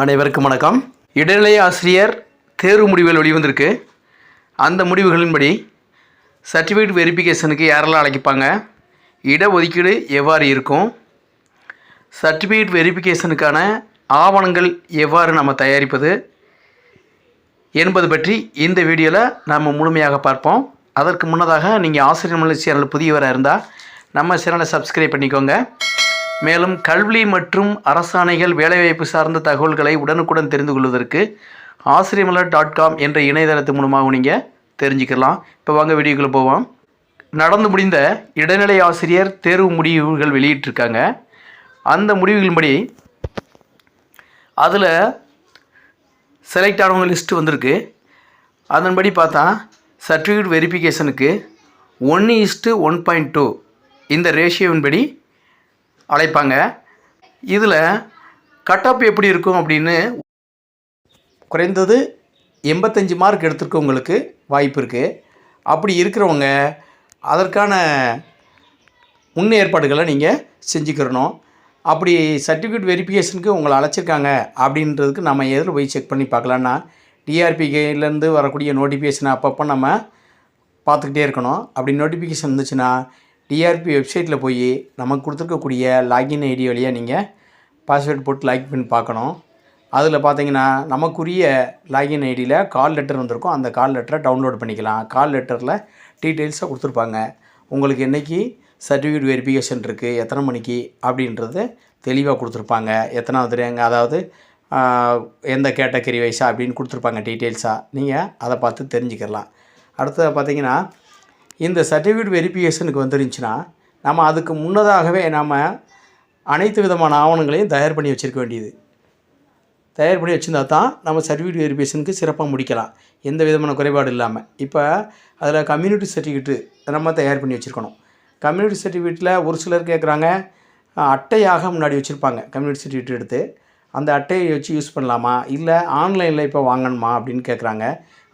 அனைவருக்கும் வணக்கம். இடைநிலை ஆசிரியர் தேர்வு முடிவுகள் வெளிவந்திருக்கு. அந்த முடிவுகளின்படி சர்டிஃபிகேட் வெரிஃபிகேஷனுக்கு யாரெல்லாம் அழைப்பாங்க? இடஒதுக்கீடு எவ்வாறு இருக்கும்? சர்டிஃபிகேட் வெரிஃபிகேஷனுக்கான ஆவணங்கள் எவ்வாறு நம்ம தயாரிப்பது? என்பது பற்றி இந்த வீடியோவில் நாம் முழுமையாக பார்ப்போம். அதற்கு முன்னதாக நீங்கள் ஆசிரியர் மலை சேனல் புதியவராக இருந்தால் நம்ம சேனலை சப்ஸ்கிரைப் பண்ணிக்கோங்க. மேலும் கல்வி மற்றும் அரசாணைகள் வேலைவாய்ப்பு சார்ந்த தகவல்களை உடனுக்குடன் தெரிந்து கொள்வதற்கு ஆசிரியமலர் டாட் காம் என்ற இணையதளத்து மூலமாக நீங்கள் தெரிஞ்சுக்கலாம். இப்போ வாங்க வீடியோக்குள்ளே போவோம். நடந்து முடிந்த இடைநிலை ஆசிரியர் தேர்வு முடிவுகள் வெளியிட்டிருக்காங்க. அந்த முடிவுகளின்படி அதில் செலக்ட் ஆனவங்க லிஸ்ட்டு வந்திருக்கு. அதன்படி பார்த்தா சர்டிஃபிகேட் வெரிஃபிகேஷனுக்கு ஒன்று இஸ்ட்டு ஒன் பாயிண்ட் டூ இந்த ரேஷியோவின்படி அழைப்பாங்க. இதில் கட் ஆஃப் எப்படி இருக்கும் அப்படின்னு குறைந்தது எண்பத்தஞ்சு மார்க் எடுத்திருக்கவங்களுக்கு வாய்ப்பு இருக்குது அப்படி இருக்கிறவங்க அதற்கான முன்னேற்பாடுகளை நீங்கள் செஞ்சுக்கிறணும். அப்படி சர்டிஃபிகேட் வெரிஃபிகேஷனுக்கு உங்களை அழைச்சிருக்காங்க அப்படின்றதுக்கு நம்ம எதில் போய் செக் பண்ணி பார்க்கலான்னா டிஆர்பிகேலேருந்து வரக்கூடிய நோட்டிஃபிகேஷனை அப்பப்போ நம்ம பார்த்துக்கிட்டே இருக்கணும். அப்படி நோட்டிஃபிகேஷன் இருந்துச்சுன்னா டிஆர்பி வெப்சைட்டில் போய் நமக்கு கொடுத்துருக்கக்கூடிய லாகின் ஐடி வழியாக நீங்கள் பாஸ்வேர்ட் போட்டு லாக் பண்ணி பார்க்கணும். அதில் பார்த்தீங்கன்னா நமக்குரிய லாகின் ஐடியில் கால் லெட்டர் வந்திருக்கும். அந்த கால் லெட்டரை டவுன்லோட் பண்ணிக்கலாம். கால் லெட்டரில் டீட்டெயில்ஸாக கொடுத்துருப்பாங்க. உங்களுக்கு என்றைக்கு சர்டிஃபிகேட் வெரிஃபிகேஷன் இருக்குது எத்தனை மணிக்கு அப்படின்றது தெளிவாக கொடுத்துருப்பாங்க. எத்தனாவது ரேங்க அதாவது எந்த கேட்டகரி வைஸாக அப்படின்னு கொடுத்துருப்பாங்க டீட்டெயில்ஸாக நீங்கள் அதை பார்த்து தெரிஞ்சுக்கலாம். அடுத்தது பார்த்தீங்கன்னா இந்த சர்டிஃபிகேட் வெரிஃபிகேஷனுக்கு வந்துருந்துச்சுன்னா நம்ம அதுக்கு முன்னதாகவே நம்ம அனைத்து விதமான ஆவணங்களையும் தயார் பண்ணி வச்சுருக்க வேண்டியது. தயார் பண்ணி வச்சுருந்தா தான் நம்ம சர்டிஃபிகேட் வெரிஃபிகேஷனுக்கு சிறப்பாக முடிக்கலாம். எந்த விதமான குறைபாடு இல்லாமல் இப்போ அதில் கம்யூனிட்டி சர்டிஃபிகேட்டு நம்ம தயார் பண்ணி வச்சுருக்கணும். கம்யூனிட்டி சர்டிஃபிகேட்டில் ஒரு சிலர் கேட்குறாங்க அட்டையாக முன்னாடி வச்சுருப்பாங்க கம்யூனிட்டி சர்டிஃபிகேட் எடுத்து. அந்த அட்டையை வச்சு யூஸ் பண்ணலாமா? இல்லை ஆன்லைனில் இப்போ வாங்கணுமா? அப்படின்னு கேட்குறாங்க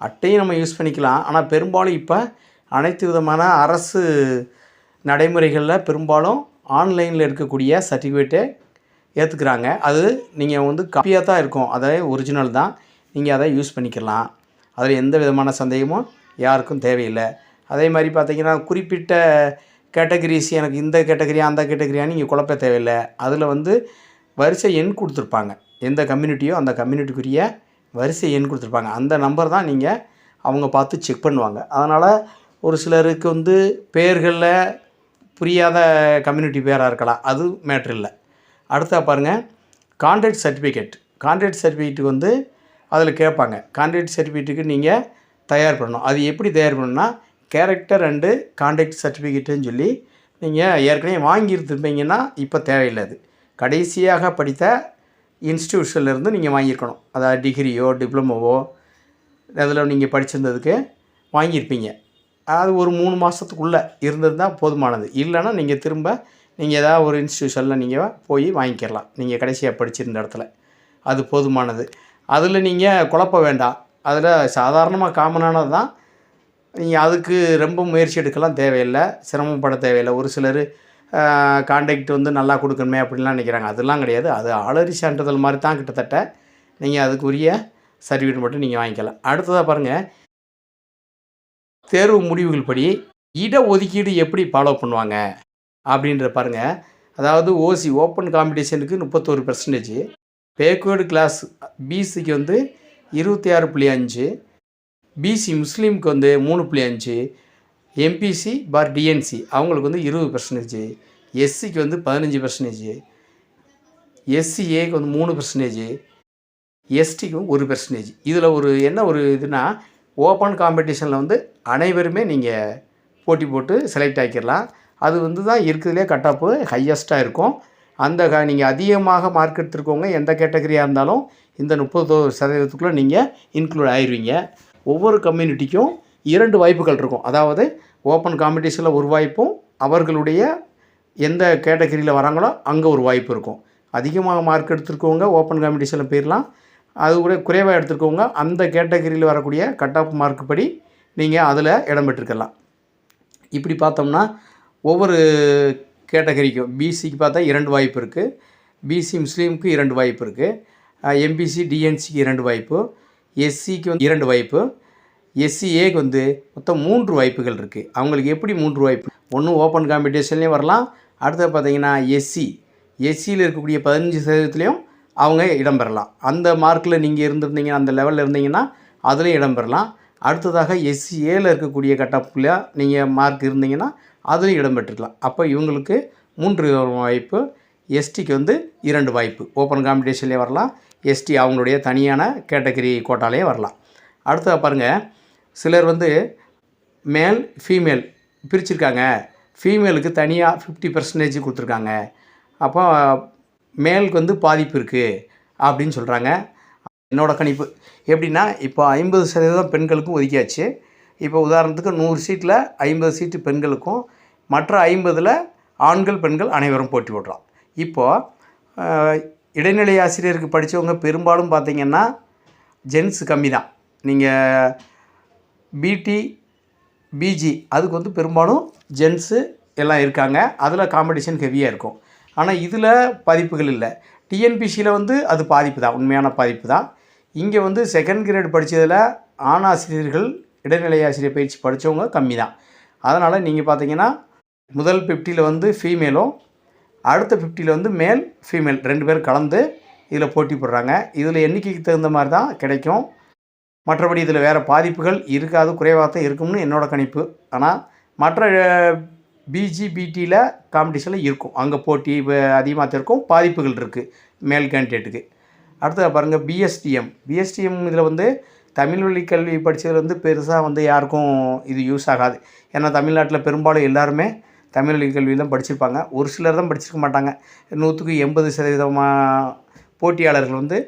அட்டையும் நம்ம யூஸ் பண்ணிக்கலாம். ஆனால் பெரும்பாலும் இப்போ அனைத்து விதமான அரசு நடைமுறைகளில் பெரும்பாலும் ஆன்லைனில் இருக்கக்கூடிய சர்டிஃபிகேட்டை ஏற்றுக்கிறாங்க அது நீங்கள் வந்து காப்பியாக தான் இருக்கும். அதே ஒரிஜினல் தான். நீங்கள் அதை யூஸ் பண்ணிக்கலாம். அதில் எந்த விதமான சந்தேகமும் யாருக்கும் தேவையில்லை. அதே மாதிரி பார்த்திங்கன்னா குறிப்பிட்ட கேட்டகரிஸ் எனக்கு இந்த கேட்டகரியா அந்த கேட்டகரியான்னு நீங்கள் குழப்ப தேவையில்லை. அதில் வந்து வரிசை எண் கொடுத்துருப்பாங்க. எந்த கம்யூனிட்டியோ அந்த கம்யூனிட்டிக்குரிய வரிசை எண் கொடுத்துருப்பாங்க. அந்த நம்பர் தான் நீங்கள் அவங்க பார்த்து செக் பண்ணுவாங்க. அதனால் ஒரு சிலருக்கு வந்து பேர்களில் புரியாத கம்யூனிட்டி பேராக இருக்கலாம். அது மேட்ரு இல்லை. அடுத்தா பாருங்கள் கான்ட்ராக்ட் சர்டிஃபிகேட் கான்ட்ராக்ட் சர்டிஃபிகேட்டுக்கு வந்து அதில் கேட்பாங்க. கான்ட்ராக்ட் சர்டிஃபிகேட்டுக்கு நீங்கள் தயார் பண்ணணும். அது எப்படி தயார் பண்ணணும்னா கேரக்டர் அண்டு கான்ட்ராக்ட் சர்டிஃபிகேட்டுன்னு சொல்லி நீங்கள் ஏற்கனவே வாங்கியிருந்துருப்பீங்கன்னா இப்போ தேவையில்லை அது. கடைசியாக படித்த இன்ஸ்டியூஷன்லேருந்து நீங்கள் வாங்கியிருக்கணும். அதாவது டிகிரியோ டிப்ளமோவோ அதில் நீங்கள் படிச்சிருந்ததுக்கு வாங்கியிருப்பீங்க. அது ஒரு மூணு மாதத்துக்குள்ளே இருந்திருந்தால் போதுமானது. இல்லைன்னா நீங்கள் திரும்ப நீங்கள் ஏதாவது ஒரு இன்ஸ்டியூஷனில் நீங்கள் போய் வாங்கிக்கிறலாம் நீங்கள் கடைசியாக படிச்சிருந்த இடத்துல. அது போதுமானது. அதில் நீங்கள் குழப்ப வேண்டாம். அதில் சாதாரணமாக காமனானது தான். நீங்கள் அதுக்கு ரொம்ப முயற்சி எடுக்கலாம். தேவையில்லை. சிரமப்பட தேவையில்லை. ஒரு சிலர் கான்டாக்ட் வந்து நல்லா கொடுக்கணுமே அப்படின்லாம் நினைக்கிறாங்க. அதெல்லாம் கிடையாது. அது ஆளறி சான்றிதழ் மாதிரி தான் கிட்டத்தட்ட நீங்கள் அதுக்குரிய சர்டிஃபிகேட் மட்டும் நீங்கள் வாங்கிக்கலாம். அடுத்ததாக பாருங்கள் தேர்வு முடிவுகள் படி இடஒதுக்கீடு எப்படி ஃபாலோ பண்ணுவாங்க? அப்படின்ற பாருங்கள் அதாவது ஓசி ஓப்பன் காம்படிஷனுக்கு முப்பத்தோரு பர்சன்டேஜ் பேக்வேர்டு கிளாஸ் பிசிக்கு வந்து இருபத்தி ஆறு புள்ளி அஞ்சு பிசி முஸ்லீமுக்கு வந்து மூணு புள்ளி அஞ்சு எம்பிசி பார் டிஎன்சி அவங்களுக்கு வந்து இருபது பர்சன்டேஜ் எஸ்சிக்கு வந்து பதினஞ்சு பர்சன்டேஜ் எஸ்சிஏக்கு வந்து மூணு பர்சன்டேஜ் எஸ்டிக்கு ஒரு பர்சன்டேஜ் இதில் ஒரு என்ன ஒரு இதுனால் ஓப்பன் காம்படிஷனில் வந்து அனைவருமே நீங்கள் போட்டி போட்டு செலக்ட் ஆக்கிடலாம். அது வந்து தான் இருக்கிறதுலே கட்டாப்பு ஹையஸ்ட்டாக இருக்கும். அந்த க நீங்கள் அதிகமாக மார்க் எடுத்துருக்கவங்க எந்த கேட்டகரியாக இருந்தாலும் இந்த முப்பது சதவீதத்துக்குள்ளே நீங்கள் இன்க்ளூட் ஆயிடுவீங்க ஒவ்வொரு கம்யூனிட்டிக்கும் இரண்டு வாய்ப்புகள் இருக்கும். அதாவது ஓப்பன் காம்படிஷனில் ஒரு வாய்ப்பும் அவர்களுடைய எந்த கேட்டகரியில் வராங்களோ அங்கே ஒரு வாய்ப்பு இருக்கும். அதிகமாக மார்க் எடுத்துருக்கவங்க ஓப்பன் காம்படிஷனில் போயிடலாம் அது கூட குறைவாக எடுத்துருக்கவங்க அந்த கேட்டகரியில் வரக்கூடிய கட் ஆஃப் மார்க் படி நீங்கள் அதில் இடம் பெற்றுக்கலாம் இப்படி பார்த்தோம்னா ஒவ்வொரு கேட்டகரிக்கும் பிசிக்கு பார்த்தா இரண்டு வாய்ப்பு இருக்குது பிசி முஸ்லீமுக்கு இரண்டு வாய்ப்பு இருக்குது எம்பிசி டிஎன்சிக்கு இரண்டு வாய்ப்பு. எஸ்சிக்கு வந்து இரண்டு வாய்ப்பு. எஸ்சிஏக்கு வந்து மொத்தம் மூன்று வாய்ப்புகள் இருக்குது அவங்களுக்கு எப்படி மூன்று வாய்ப்பு? ஒன்றும் ஓப்பன் காம்படிஷன்லேயும் வரலாம். அடுத்தது பார்த்தீங்கன்னா எஸ்சி எஸ்சியில் இருக்கக்கூடிய பதினஞ்சு சதவீதத்துலேயும் அவங்க இடம்பெறலாம். அந்த மார்க்கில் நீங்கள் இருந்திருந்தீங்க அந்த லெவலில் இருந்தீங்கன்னா அதுலேயும் இடம்பெறலாம். அடுத்ததாக அடுத்ததாக எஸ்சிஏல இருக்கக்கூடிய கட்டப்பில் நீங்கள் மார்க் இருந்தீங்கன்னா அதுலேயும் இடம்பெற்றுக்கலாம் அப்போ இவங்களுக்கு மூன்று வாய்ப்பு எஸ்டிக்கு வந்து இரண்டு வாய்ப்பு. ஓப்பன் காம்படிஷன்லேயே வரலாம். எஸ்டி அவங்களுடைய தனியான கேட்டகரி கோட்டாலேயே வரலாம். அடுத்ததாக பாருங்கள் சிலர் வந்து மேல் ஃபீமேல் பிரிச்சிருக்காங்க. ஃபீமேலுக்கு தனியாக ஃபிஃப்டி பர்சன்டேஜ் கொடுத்துருக்காங்க. அப்போ மேலுக்கு வந்து பாதிப்பு இருக்குது அப்படின்னு சொல்கிறாங்க என்னோடய கணிப்பு. எப்படின்னா இப்போ ஐம்பது சதவீதம் பெண்களுக்கும் ஒதுக்கியாச்சு. இப்போ உதாரணத்துக்கு நூறு சீட்டில் ஐம்பது சீட்டு பெண்களுக்கும் மற்ற ஐம்பதில் ஆண்கள் பெண்கள் அனைவரும் போட்டி போடுறோம். இப்போது இடைநிலை ஆசிரியருக்கு படித்தவங்க பெரும்பாலும் பார்த்தீங்கன்னா ஜென்ஸ் கம்மி தான் நீங்கள் பிடி பிஜி அதுக்கு வந்து பெரும்பாலும் ஜென்ஸு எல்லாம் இருக்காங்க. அதில் காம்படிஷன் ஹெவியாக இருக்கும். ஆனால் இதில் பாதிப்புகள் இல்லை. டிஎன்பிசியில் வந்து அது பாதிப்பு தான் உண்மையான பாதிப்பு தான் இங்கே வந்து செகண்ட் கிரேட் படித்ததில் ஆண் ஆசிரியர்கள் இடைநிலை ஆசிரியர் பயிற்சி படித்தவங்க கம்மி தான் அதனால் நீங்கள் பார்த்தீங்கன்னா முதல் ஃபிஃப்டியில் வந்து ஃபீமேலும் அடுத்த ஃபிஃப்டியில் வந்து மேல் ஃபீமேல் ரெண்டு பேரும் கலந்து இதில் போட்டி போடுறாங்க. இதில் எண்ணிக்கைக்கு தகுந்த மாதிரி தான் கிடைக்கும். மற்றபடி இதில் வேறு பாதிப்புகள் இருக்காது குறைவாக தான் இருக்கும்னு என்னோடய கணிப்பு. ஆனால் மற்ற பிஜிபிடியில் காம்படிஷனில் இருக்கும். அங்கே போட்டி அதிகமாக இருக்கும் பாதிப்புகள் இருக்குது மேல் கேண்டிடேட்டுக்கு அடுத்தது பாருங்கள் பிஎஸ்டிஎம் பிஎஸ்டிஎம் இதில் வந்து தமிழ் வழி கல்வி படித்ததில் வந்து பெருசாக வந்து யாருக்கும் இது யூஸ் ஆகாது. ஏன்னா தமிழ்நாட்டில் பெரும்பாலும் எல்லாருமே தமிழ் வழி கல்வி தான் படிச்சிருப்பாங்க. ஒரு சிலர் தான் படிச்சிருக்க மாட்டாங்க. நூற்றுக்கு எண்பது சதவீதமாக போட்டியாளர்கள் வந்து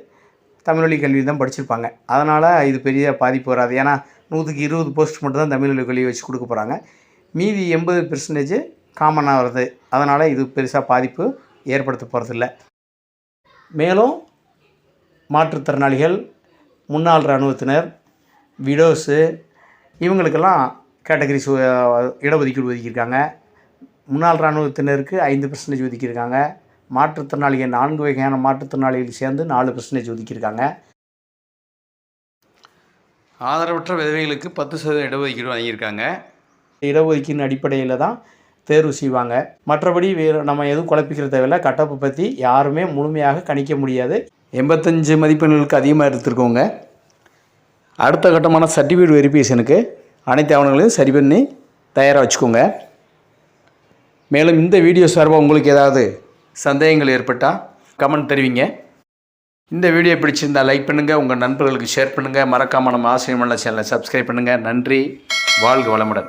தமிழ் வழி கல்வி தான் படிச்சிருப்பாங்க. அதனால் இது பெரிய பாதிப்பு வராது. ஏன்னா நூற்றுக்கு இருபது போஸ்ட் மட்டும் தான் தமிழ் வழி கல்வி வச்சு கொடுக்க போகிறாங்க மீதி எண்பது பெர்சன்டேஜ் காமனாக வருது. அதனால் இது பெருசாக பாதிப்பு ஏற்படுத்த போகிறதில்ல மேலும் மாற்றுத்திறனாளிகள் முன்னாள் இராணுவத்தினர் விடோஸு இவங்களுக்கெல்லாம் கேட்டகரி சு இடஒதுக்கீடு ஒதுக்கியிருக்காங்க. முன்னாள் இராணுவத்தினருக்கு ஐந்து பர்சன்டேஜ் ஒதுக்கியிருக்காங்க. மாற்றுத்திறனாளிகள் நான்கு வகையான மாற்றுத்திறனாளிகள் சேர்ந்து நாலு பர்சன்டேஜ் ஒதுக்கியிருக்காங்க. ஆதரவற்ற விதவைகளுக்கு பத்து சதவீதம் இடஒதுக்கீடு வாங்கியிருக்காங்க இடஒதுக்கீடு அடிப்படையில் தான் தேர்வு செய்வாங்க. மற்றபடி வேறு நம்ம எதுவும் குழப்பிக்கிற தேவையில்ல. கட்டப்பை பற்றி யாருமே முழுமையாக கணிக்க முடியாது. எண்பத்தஞ்சு மதிப்பெண்களுக்கு அதிகமாக எடுத்துருக்கோங்க. அடுத்த கட்டமான சர்டிஃபிகேட் வெரிஃபிகேஷனுக்கு அனைத்து ஆவணங்களையும் சரி பண்ணி தயாராக வச்சுக்கோங்க. மேலும் இந்த வீடியோ சார்பாக உங்களுக்கு ஏதாவது சந்தேகங்கள் ஏற்பட்டால் கமெண்ட் தெரிவிங்க. இந்த வீடியோ பிடிச்சிருந்தால் லைக் பண்ணுங்கள் உங்கள் நண்பர்களுக்கு ஷேர் பண்ணுங்கள் மறக்காமல் நம்ம ஆசிரியர் சேனலை சப்ஸ்கிரைப் பண்ணுங்கள் நன்றி. வாழ்க வளமுடன்.